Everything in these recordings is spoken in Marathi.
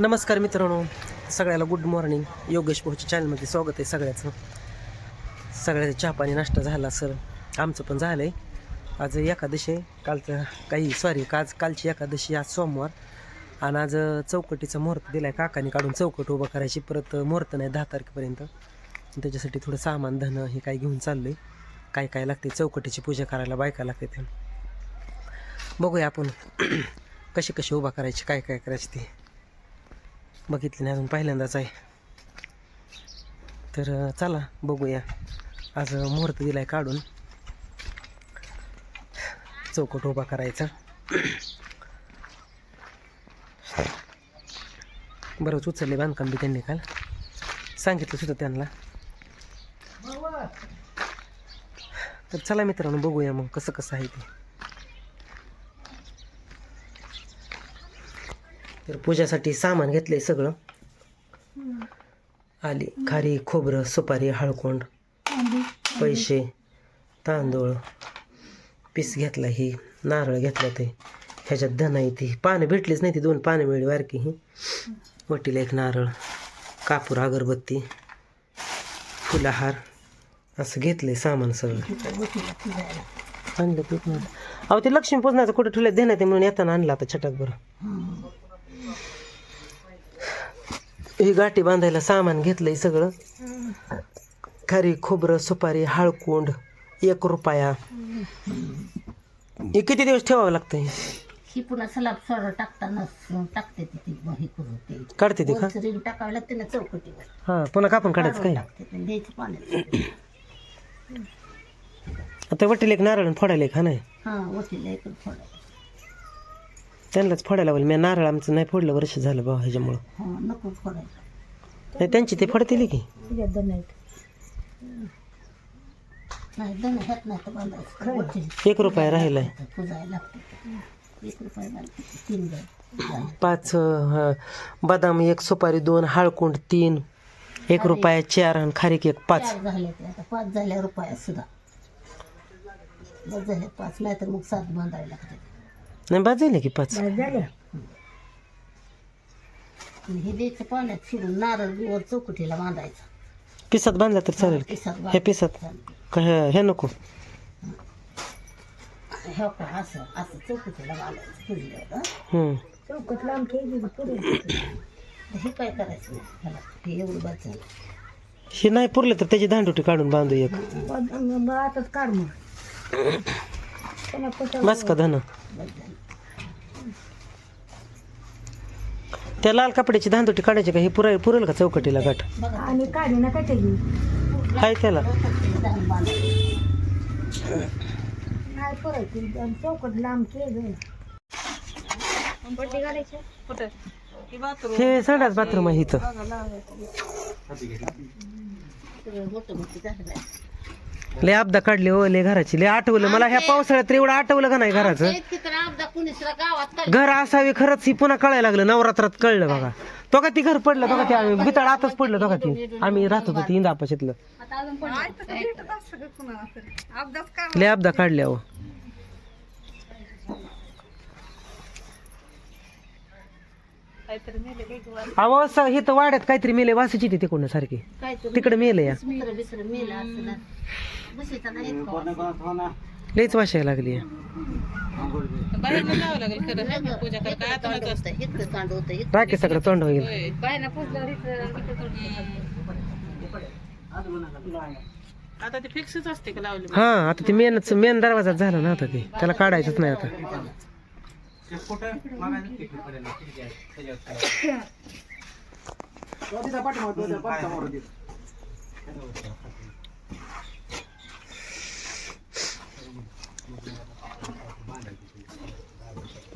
नमस्कार मित्रांनो सगळ्याला गुड मॉर्निंग योगेश भाऊच्या चॅनलमध्ये स्वागत आहे सगळ्याचं सगळ्याचा चहा पाणी नाश्ता झाला सर आमचं पण झालं आहे आज एकादशी आहे. कालचं काही सॉरी आज कालची एकादशी आज सोमवार. आणि आज चौकटीचा मुहूर्त दिला आहे काकाने काढून चौकट उभं करायची. परत मुहूर्त नाही दहा तारखेपर्यंत. त्याच्यासाठी थोडं सामान धनं हे काय घेऊन चाललं आहे काय काय लागते चौकटीची पूजा करायला बायका लागते ते बघूया आपण कशी कशी उभा करायची काय काय करायची ते. बघितली नाही अजून पहिल्यांदाच आहे. तर चला बघूया. आज मुहूर्त दिलाय काढून. चौकट उभा करायचा. बरंच उचलले बांधकाम बी त्यांनी काल. सांगितलं सुद्धा त्यांना. तर चला मित्रांनो बघूया मग कसं कसं आहे ते. तर पूजासाठी सामान घेतलंय सगळं. आली खारी खोबरं सुपारी हळकोंड. पैसे तांदूळ पीस घेतला ही नारळ घेतला ते. ह्याच्यात धन आहे ती. पानं भेटलीच नाही ती दोन पानं मिळली वारकी ही. वटीला एक नारळ कापूर अगरबत्ती फुलाहार असं घेतलंय सामान सगळं. आणलं ते अहो ते लक्ष्मी पूजनाचं कुठं ठेवलं देण्यात म्हणून येताना आणलं आता छटाक बरं. ही गाठी बांधायला सामान घेतलंय सगळं. खारी खोबरं सुपारी हळकुंड एक रुपया. हे किती दिवस ठेवावं लागतं हे? ही पुन्हा सलाब सोडा टाकताना टाकते ती ती हे करून ते. काढते ते का? वरचं रिंग टाकावं लागते ना चौकटीवर. हां पुन्हा कापून काढायचं काय? टाकते ते द्यायचं पाण्यात. आता वाटेल एक नारळ फोडायला एक हा नाही? हा वटीला एक फोडायचं त्यांनाच फोडायला लागलं मी नारळ आमचं नाही फोडलं वर्ष झालं बा ह्याच्यामुळं. हा नको फोडायचं नाही त्यांची ते फोडतील की? नाही दण ह्यात नाही तर बांधायचं वटीला एक रुपया राहिलाय. पुजायला लागते. एक रुपये बांधते तीन जाय. पाच अं, बदाम एक सुपारी दोन हळकुंड तीन एक रुपया चार आणि खारीक एक पाच. चार झाले ते आता. पाच झाल्या रुपया सुद्धा. बस झाले पाच नाही तर मग सात बांधावे लागते नाही बाद झाले की पाच? आणि हे द्यायचं पाण्यात फिरून नारळ वर चौकटीला बांधायचं. पिसात बांधला तर चालेल की पिसात हे पिसात. का हे हे नको. हे का असं असं चौकटीला बांधायचं फिरलं हम्म. चौकट लांब हे काय करायचं? ह्याला हे एवढं बस झालं हे नाही पुरलं तर त्याची दांडुटी काढून बांधू एक. आताच काढ मग. बस का धन? बस. झालं त्या लाल कपड्याची दांडुटी काढायची का? हे पुरा पुरेल का चौकटीला गाठ आणि काढी ना काय हाय त्याला. नाही पुरायची चौकट लांब केलं. हे संडास बाथरूम आहे इथं. लय आपदा काढली हो लय घराची लय आठवलं. मला ह्या पावसाळ्यात एवढं आठवलं का नाही घराचं? घर असावे खरंच ही पुन्हा कळायला लागलं. नवरात्रात कळलं बघा. तो का ती घर पडलं तो का ते आम्ही बिताड आताच पडलं तो का ती. आम्ही राहत होतो ती इंदापाशीतलं. आता अजून पडलं. लय आपदा काढल्या हो. अहो असं हे तर वाड्यात काहीतरी मेले वासाची ती तिकडून सारखी. तिकडे मेले या. लयच वाशायला लागली राखे सगळं तोंड होईल. आता ते फिक्सच असते का लावले? हा आता ते मेनच मेन दरवाजात झाला ना आता ते. त्याला काढायचंच नाही आता.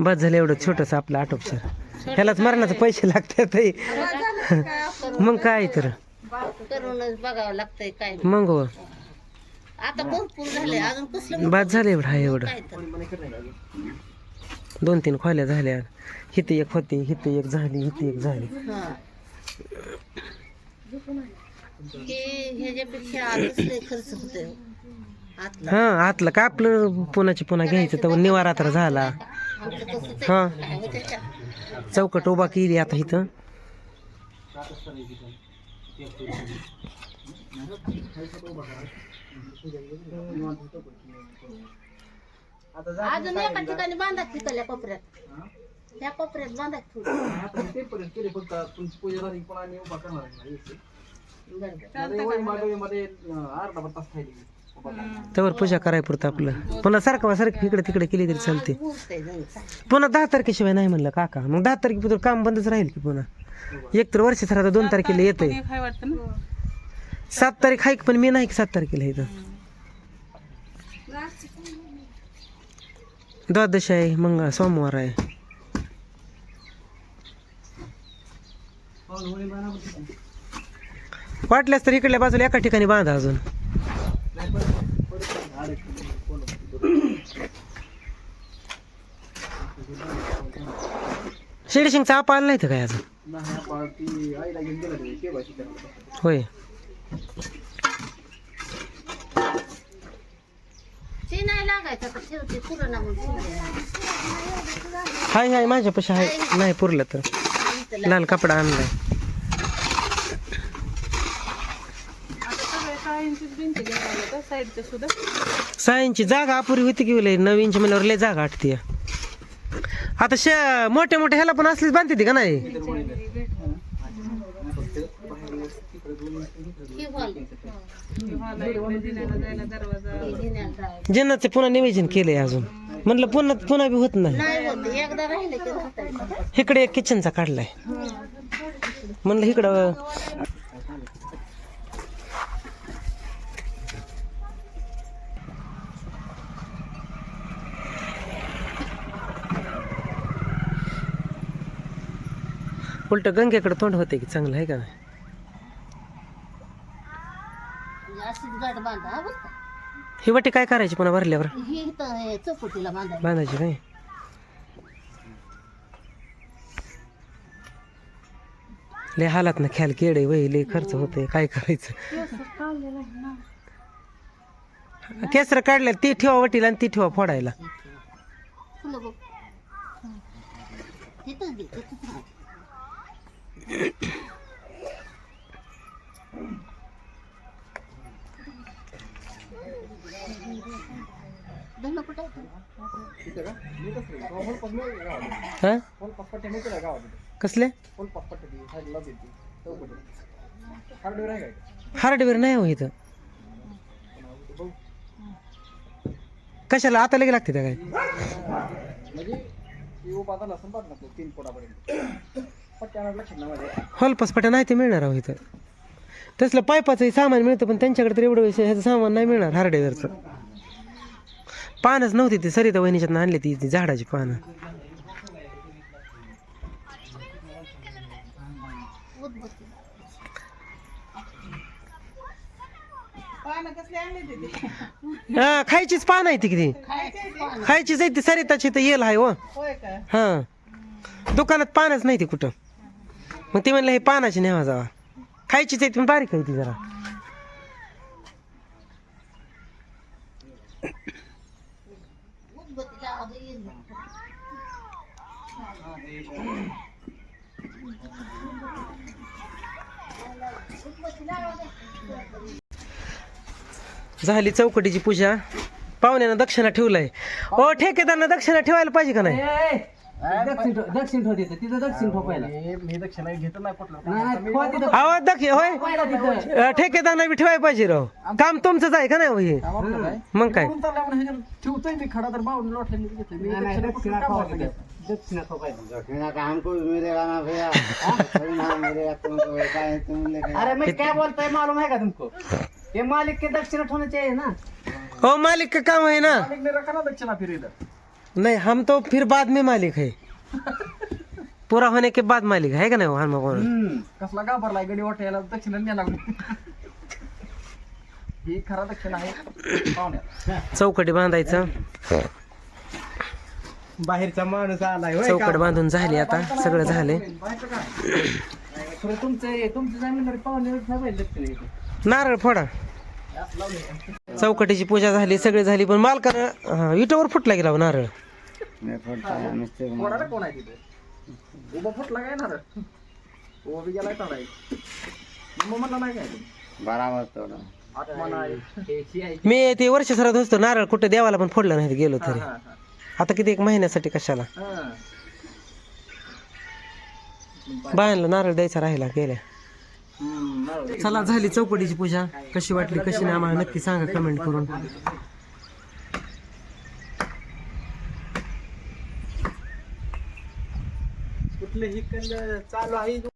बस झालं एवढं छोटस आपलं आटोपसर. ह्यालाच मरणाचे पैसे लागतात. मग काय तर? करूनच बघावं लागतंय काय मग हो. आता भरपूर झाले अजून कसलं बाद झालं एवढं आहे एवढं. दोन तीन खोल्या झाल्या. हिथे एक होती हिथे एक झाली हिथे एक झाली. हा. आतला. का आपलं पुन्हाची पुन्हा घ्यायचं? तर निवारा तर झाला. हा? चौकट उभा केली आता इथं. अजून एका ठिकाणी बांधा तिकडल्या कोपऱ्यात. त्या कोपऱ्यात बांधा थोडी त्यावर पूजा कराय पुरतं आपलं. पुन्हा सारखं सारखं इकडे तिकडे केली तरी चालते. पुन्हा दहा तारखेशिवाय नाही म्हणलं काका. मग दहा तारखेपर्यंत काम बंदच राहील की पुन्हा. एक तर वर्ष सर आता दोन तारखेला वाटतं ना? सात तारीख आहे पण मी नाही की सात तारखेला इथं. द्वादश आहे मंगळ सोमवार आहे. वाटल्यास तर इकडल्या बाजूला एका ठिकाणी बांधा अजून. शेडशिंगचा आपा आला नाही तर काय अजून? होय. हाय हाय माझ्यापाशी आहे नाही पुरलं तर. इथं लाल कपडा आणलाय. सहा जागा अपुरी होती की लय? नऊ इंच म्हणल्यावर लय जागा आटते आता शे मोठ्या मोठ्या ह्याला पण असलीच बांधते ती का नाही? जिन्नाचे पुन्हा निवेदन केलंय अजून. म्हणलं पुन्हा पुन्हा बी होत नाही. इकडे एक किचनचा काढलाय. म्हणलं इकडं उलट गंगेकडे तोंड होते की चांगलं आहे का नाही? बांधा हा ही वाटी काय करायची पुन्हा भरल्यावर? बांधायची. नाही लय हालात ना ख्याल केडे वय लय खर्च होते काय करायचं? केसर काढल्या ती ठेवा वटीला आणि ती ठेवा फोडायला. कसले? हार्डवेअर नाही हो इथं. कशाला? आता लगे लागते त्या काय? हॉलपास पट्या नाही ते मिळणार अहो इथं. तसलं पायपाचं सामान मिळतं पण त्यांच्याकडे तर एवढं ह्याचं सामान नाही मिळणार हार्डवेअरचं. पानच नव्हती ती सरिता वहिनीच्यात आणली ती झाडाची पानं? हा खायचीच पान आहे ती किती. खायचीच आहे ती सरिताची तर येल आहे हो. हा. दुकानात पानच नाही ती कुठं. मग ती म्हणलं हे पानाची नेवा जावा. खायचीच आहे ती पण बारीक आहे ती जरा. झाली चौकटीची पूजा. पाहुण्यानं दक्षिणा ठेवलाय. ओ ठेकेदारांना दक्षिणा ठेवायला पाहिजे का नाही? दक्षिण ठेव तिथं तिथं दक्षिण ठोपायला. आवाज दक्ष होय? अं, ठेकेदारानं बी ठेवायला पाहिजे राव. काम तुमचंच आहे का नाही हो हे? मग काय? ठेवतोय मी खडा तर बावून लोटले मी घेतोय. मी दक्षिणा ठोपायला दक्षिणा ठोपायला दक्षिणा का हमको भी मिलेगा ना भैया? थोड़ी ना मेरे या तुमको क्या है तुम लेके अरे मैं क्या बोलता है मालूम है का तुमको? ये मालिक के दक्षिणा चाहिए ना? हो मालिक का काम है ना? रखा दक्षिणा फिर इधर नहीं हम तो फिर बाद में मालिक है। पूरा होने के बाद मालिक है का नहीं हम कौन कसला घाबरलाय गडी वाटायला दक्षिणा न्यायला लागलो ही खरा दक्षिण आहे पाहुण्यात चौकटी बांधायचं. बाहेरचा माणूस आलाय होय चौकट बांधून झाली आता सगळं झालंय. खरं तुमचं तुमचं जमीन पाहुणे नाही पाहिजे. नारळ फोडा. चौकटीची पूजा झाली सगळी झाली पण मालकानं हा, विटावर फुटला गेला हो नारळ. मी फुटतो मिस्टेक कोणाला कोण आहे तिथे? उभा फुटला काय ना उभा बी गेलाय चालाय मग म्हणला नाही काय बराबर तोडा आत्मा नाही. मी ते वर्ष सरात असतो नारळ कुठे देवाला पण फोडलं नाही गेलो तरी. हा, हा. आता किती एक महिन्यासाठी कशाला? हा. बायांना नारळ द्यायचा राहिला गेल्या. चला झाली चौकटीची पूजा. कशी वाटली कशी नाही आम्हाला नक्की सांगा कमेंट करून. कुठलंही चालू आहे.